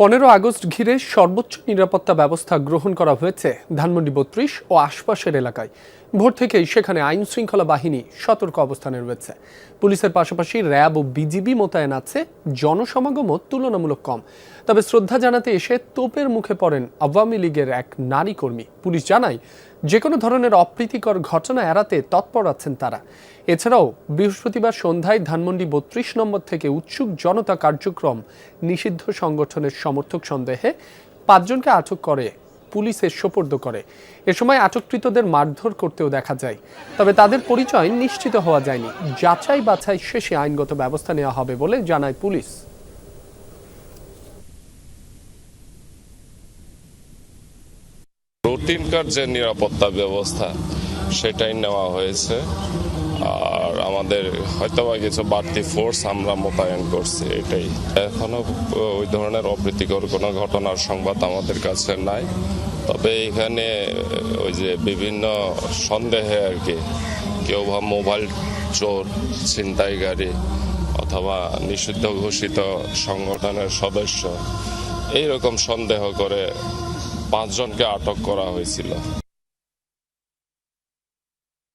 পনেরো আগস্ট ঘিরে সর্বোচ্চ নিরাপত্তা ব্যবস্থা গ্রহণ করা হয়েছে ধানমন্ডি বত্রিশ ও আশপাশের এলাকায়। ভোর থেকেই সেখানে আইন শৃঙ্খলা বাহিনী সতর্ক অবস্থানে রয়েছে। পুলিশের পাশাপাশি র্যাব ও বিজিবি মোতায়েন আছে, জনসমাগমও তুলনামূলক কম। তবে শ্রদ্ধা জানাতে এসে তোপের মুখে পড়েন আওয়ামী লীগের এক নারী কর্মী। পুলিশ জানায় যে কোনো ধরনের অপ্রীতিকর ঘটনা এড়াতে তৎপর আছেন তারা। এছাড়াও, বৃহস্পতিবার সন্ধ্যায় ধানমন্ডি বত্রিশ নম্বর থেকে উৎসুক জনতা কার্যক্রম নিষিদ্ধ সংগঠনের সমর্থক সন্দেহে পাঁচজনকে আটক করে পুলিশের সোপর্দ করে। এ সময় আটককৃতদের মারধর করতেও দেখা যায়। তবে তাদের পরিচয় নিশ্চিত হওয়া যায়নি। যাচাই বাছাই শেষে আইনগত ব্যবস্থা নেওয়া হবে বলে জানায় পুলিশ। রুটিনকার যে নিরাপত্তা ব্যবস্থা, সেটাই নেওয়া হয়েছে। আর আমাদের হয়তো বা কিছু বাড়তি ফোর্স আমরা মোতায়েন করছি, এটাই। এখনও ওই ধরনের অপ্রীতিকর কোনো ঘটনার সংবাদ আমাদের কাছে নাই। তবে এখানে ওই যে বিভিন্ন সন্দেহে আর কি, কেউ বা মোবাইল চোর ছিনতাইকারী অথবা নিষিদ্ধ ঘোষিত সংগঠনের সদস্য, এইরকম সন্দেহ করে পাঁচজনকে আটক করা হয়েছিল।